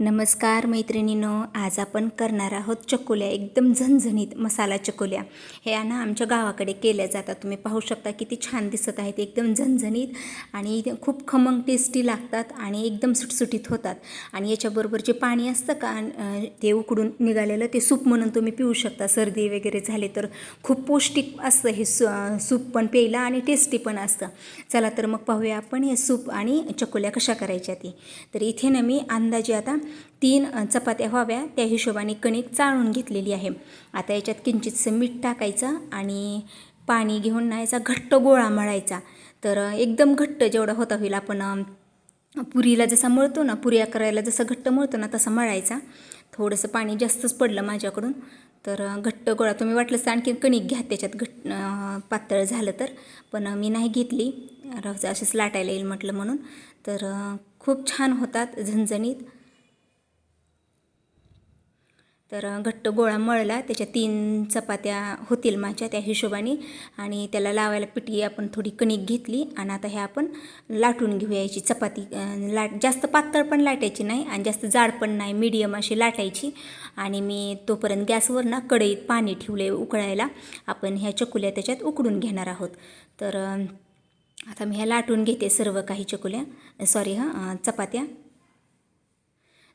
नमस्कार मैत्रिणीनो आज आपण करणार आहोत चकोल्या एकदम झणझणीत मसाला चकोल्या. हे ना आमच्या गावाकडे केल्या जातात. तुम्ही पाहू शकता किती छान दिसत आहेत एकदम झणझणीत आणि खूप खमंग टेस्टी लागतात आणि एकदम सुटसुटीत होतात. आणि याच्याबरोबर जे पाणी असतं का ते उकडून निघालेलं ते सूप म्हणून तुम्ही पिऊ शकता. सर्दी वगैरे झाले तर खूप पौष्टिक असतं हे सू सूप पण प्यायला आणि टेस्टी पण असतं. चला तर मग पाहूया आपण हे सूप आणि चकोल्या कशा करायच्या ती. तर इथे ना मी अंदाजे आता तीन चपात्या व्हाव्या त्या हिशोबाने कणिक चाळून घेतलेली आहे. आता याच्यात किंचितसं मीठ टाकायचं आणि पाणी घेऊन न्यायचा घट्ट गोळा मळायचा. तर एकदम घट्ट जेवढा होता होईल आपण पुरीला जसा मळतो ना पुऱ्या करायला जसं घट्ट मळतो ना तसा मळायचा. थोडंसं पाणी जास्तच पडलं माझ्याकडून. तर घट्ट गोळा तुम्ही वाटलंच तर आणखी कणिक घ्या त्याच्यात घट्ट पातळ झालं तर. पण मी नाही घेतली. राहू असेच अशीच लाटायला येईल म्हटलं म्हणून. तर खूप छान होतात झणझणीत. तर घट्ट गोळा मळला. त्याच्या तीन चपात्या होतील माझ्या त्या हिशोबाने. आणि त्याला लावायला पिठी आपण थोडी कणिक घेतली. आणि आता हे आपण लाटून घेऊया याची चपाती. लाट जास्त पातळ पण लाटायची नाही आणि जास्त जाड पण नाही. मीडियम अशी लाटायची. आणि मी तोपर्यंत गॅसवर ना कढईत पाणी ठेवले उकळायला. आपण ह्या चकुल्या त्याच्यात उकडून घेणार आहोत. तर आता मी ह्या लाटून घेते सर्व काही चकुल्या. सॉरी हां चपात्या.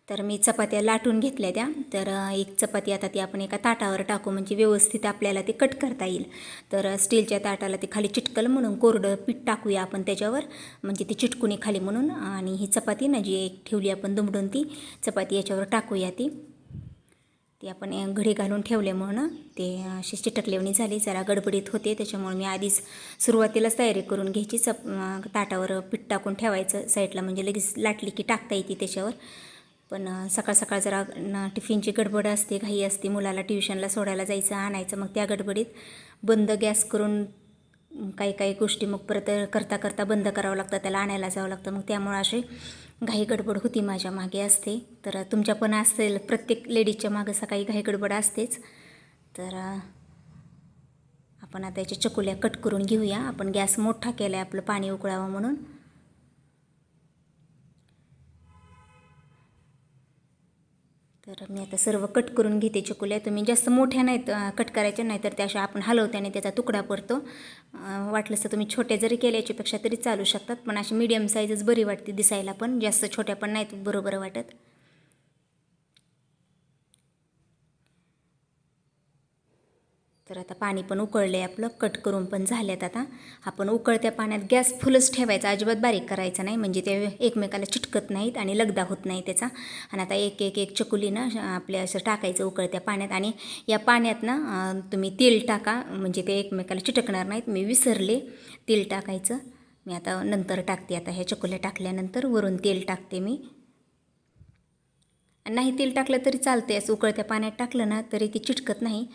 तर मी चपात्या लाटून घेतल्या त्या. तर एक चपाती आता ती आपण एका ताटावर टाकू म्हणजे व्यवस्थित आपल्याला ते कट करता येईल. तर स्टीलच्या ताटाला ते खाली चिटकल म्हणून कोरडं पीठ टाकूया आपण त्याच्यावर. म्हणजे ती चिटकुनी खाली म्हणून. आणि ही चपाती ना जी एक ठेवली आपण दुमडून ती चपाती याच्यावर टाकूया ती. ती आपण घडी घालून ठेवल्यामुळं ते अशी चिटकलेवणी झाली. जरा गडबडीत होते त्याच्यामुळे मी आधीच सुरुवातीलाच तयारी करून घ्यायची. चप ताटावर पीठ टाकून ठेवायचं. साईडला म्हणजे लगेच लाटली की टाकता येते त्याच्यावर. पण सकाळ सकाळ जरा न टिफिनची गडबड असते घाई असते मुलाला ट्युशनला सोडायला जायचं आणायचं मग त्या गडबडीत बंद गॅस करून काही काही गोष्टी मग परत करता करता बंद करावं लागतं त्याला आणायला जावं लागतं. मग त्यामुळं असे घाई गडबड होती माझ्या मागे असते. तर तुमच्या पण असेल प्रत्येक लेडीजच्या मागं सकाळी घाई गडबड असतेच. तर आपण आता याच्या चकुल्या कट करून घेऊया. आपण गॅस मोठा केला आहे आपलं पाणी उकळावं म्हणून. तर मी आता सर्व कट करून घेते चकुल्या. तुम्ही जास्त मोठ्या नाहीत कट करायच्या नाही तर त्या अशा आपण हलवत्याने त्याचा तुकडा पडतो अं, वाटलंच तर तुम्ही छोट्या जरी केल्या याच्यापेक्षा तरी चालू शकतात पण अशी मीडियम साईजच बरी वाटते दिसायला पण. जास्त छोट्या पण नाहीत बरोबर वाटत. तर आता पाणी पण उकळलं आहे आपलं कट करून पण झाल्यात आता. आपण उकळत्या पाण्यात गॅस फुलच ठेवायचा अजिबात बारीक करायचा नाही. म्हणजे ते एकमेकाला चिटकत नाहीत आणि लगदा होत नाही त्याचा. आणि आता एक एक एक चकुलीनं आपल्या असं टाकायचं उकळत्या पाण्यात आणि या पाण्यात ना तुम्ही तेल टाका. म्हणजे ते एकमेकाला चिटकणार नाहीत. मी विसरले तेल टाकायचं. मी आता नंतर टाकते. आता ह्या चकुल्या टाकल्यानंतर वरून तेल टाकते मी. नाही तेल टाकलं तरी चालते असं उकळत्या पाण्यात टाकलं ना तरी ती चिटकत नाही.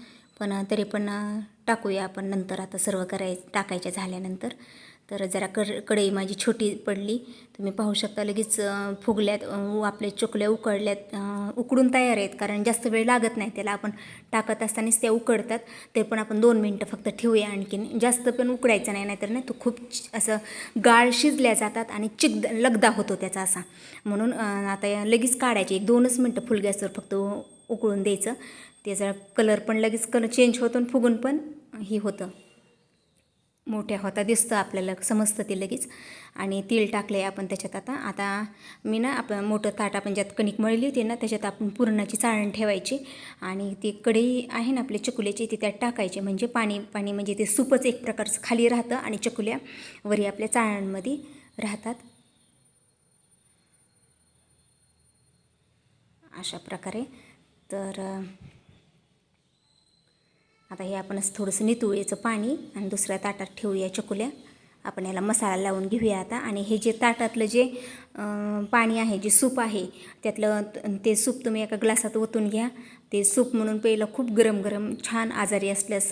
पण तरी पण टाकूया आपण नंतर. आता सर्व कराय टाकायच्या झाल्यानंतर. तर जरा कड कढई माझी छोटी पडली. तुम्ही पाहू शकता लगेच फुगल्यात आपल्या चोकल्या उकळल्यात उकडून तयार आहेत. कारण जास्त वेळ लागत नाही त्याला. आपण टाकत असतानाच त्या उकडतात. ते पण आपण दोन मिनटं फक्त ठेवूया आणखीन. जास्त पण उकडायचं नाही नाहीतर नाही तो खूप असं गाळ शिजल्या जातात आणि चिक लगदा होतो त्याचा असा. म्हणून आता लगेच काढायचे. एक दोनच मिनटं फुल गॅसवर फक्त उकळून द्यायचं. त्याचा कलर पण लगेच कलर चेंज होतो आणि फुगून पण ही होतं. मोठ्या होता दिसतं आपल्याला समजतं ते लगेच. आणि तेल टाकलं आहे आपण त्याच्यात आता. आता मी ना आपण मोठं ताट आपण ज्यात कणिक मळली होती ना त्याच्यात आपण पुरणाची चाळण ठेवायची. आणि ती कढई आहे ना आपली चकुल्याची ती त्यात टाकायची. म्हणजे पाणी पाणी म्हणजे ते सूपच एक प्रकारचं खाली राहतं आणि चकुल्या वरी आपल्या चाळणमध्ये राहतात. अशा प्रकारे तर आता हे आपण थोडंसं नितुळेचं पाणी आणि दुसऱ्या ताटात ठेवूया चकुल्या. आपण याला मसाला लावून घेऊया आता. आणि हे जे ताटातलं जे पाणी आहे जे सूप आहे त्यातलं ते सूप तुम्ही एका ग्लासात ओतून घ्या. ते सूप म्हणून प्यायला खूप गरम गरम छान आजारी असल्यास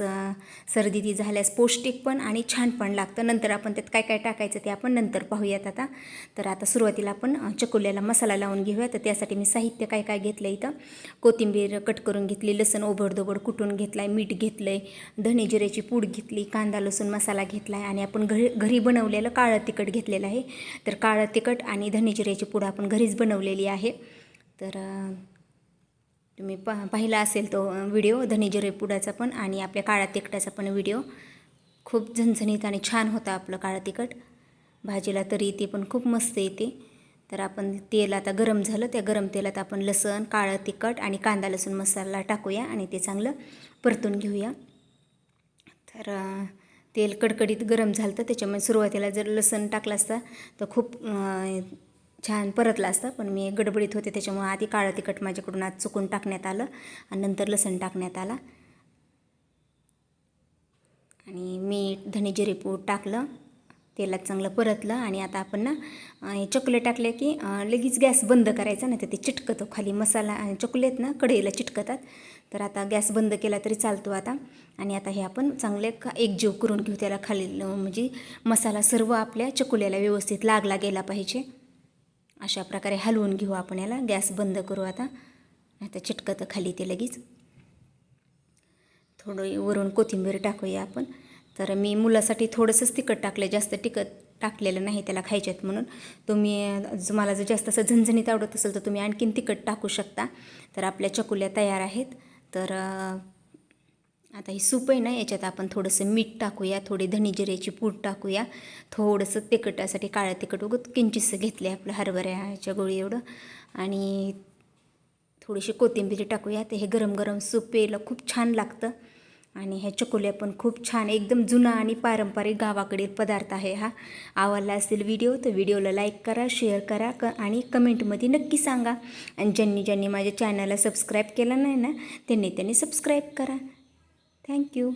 सर्दी ती झाल्यास पौष्टिक पण आणि छान पण लागतं. नंतर आपण त्यात काय काय टाकायचं ते आपण नंतर पाहूयात आता. तर आता सुरुवातीला आपण चकोल्याला चकुल्याला मसाला लावून घेऊया तर त्यासाठी मी साहित्य काय काय घेतलं इथं? कोथिंबीर कट करून घेतली लसण ओबडधोबड कुटून घेतला आहे मीठ घेतलं आहे धने जिऱ्याची पूड घेतली कांदा लसूण मसाला घेतला आहे आणि आपण घरी घरी बनवलेलं काळं तिखट घेतलेलं आहे. तर काळं तिखट आणि धने पुडा पूड आपण घरीच बनवलेली आहे. तर तुम्ही पा पाहिला असेल तो व्हिडिओ धनीजिरे पुडाचा पण आणि आपल्या काळा तिखटाचा पण व्हिडिओ. खूप झणझणीत आणि छान होता आपलं काळं तिखट. भाजीला तरी ते पण खूप मस्त येते. तर आपण तेल आता गरम झालं त्या गरम तेलात आपण लसण काळं तिखट आणि कांदा लसूण मसाला टाकूया आणि ते चांगलं परतून घेऊया. तर तेल कडकडीत गरम झालं तर त्याच्यामुळे सुरुवातीला जर लसण टाकलं असतं तर खूप छान परतलं असतं. पण मी गडबडीत होते त्याच्यामुळे आधी काळं तिखट माझ्याकडून आज चुकून टाकण्यात आलं आणि नंतर लसण टाकण्यात आला. आणि मीठ धने जिरेपूड टाकलं. तेलात चांगलं परतलं आणि आता आपण ना चकले टाकले की लगेच गॅस बंद करायचा नाही तर ते चिटकतं. खाली मसाला आणि चकलेत ना कढईला चिटकतात. तर आता गॅस बंद केला तरी चालतो आता. आणि आता हे आपण चांगले का एकजीव करून घेऊ. त्याला खाली म्हणजे मसाला सर्व आपल्या चकुल्याला व्यवस्थित लागला गेला पाहिजे. अशा प्रकारे हलवून घेऊ आपण याला. गॅस बंद करू आता. आता चिटकतं खाली ते लगेच. थोडं वरून कोथिंबीर टाकूया आपण. तर मी मुलासाठी थोडंसंच तिखट टाकलं जास्त तिखट टाकलेलं नाही त्याला खायच्यात म्हणून. तुम्ही तुम्हाला मला जर जास्त असं झणझणीत आवडत असेल तर तुम्ही आणखीन तिखट टाकू शकता. तर आपल्या चकुल्या तयार आहेत. तर आता ही सूप आहे ना याच्यात आपण थोडंसं मीठ टाकूया थोडी धनी जिऱ्याची पूड टाकूया. थोडंसं तिखटासाठी काळं तिखट उगत किंचितसं घेतलं आपलं हरभऱ्याच्या गोळी एवढं. आणि थोडीशी कोथिंबीर टाकूया. ते हे गरम गरम सूप प्यायला खूप छान लागतं. आणि ह्या चकोल्या पण खूप छान एकदम जुना आणि पारंपरिक गावाकडील पदार्थ आहे हा. आवडला असेल व्हिडिओ तर व्हिडिओला लाईक करा शेअर करा क आणि कमेंटमध्ये नक्की सांगा. आणि ज्यांनी ज्यांनी माझ्या चॅनलला सबस्क्राईब केलं नाही ना त्यांनी त्यांनी सबस्क्राईब करा. थँक्यू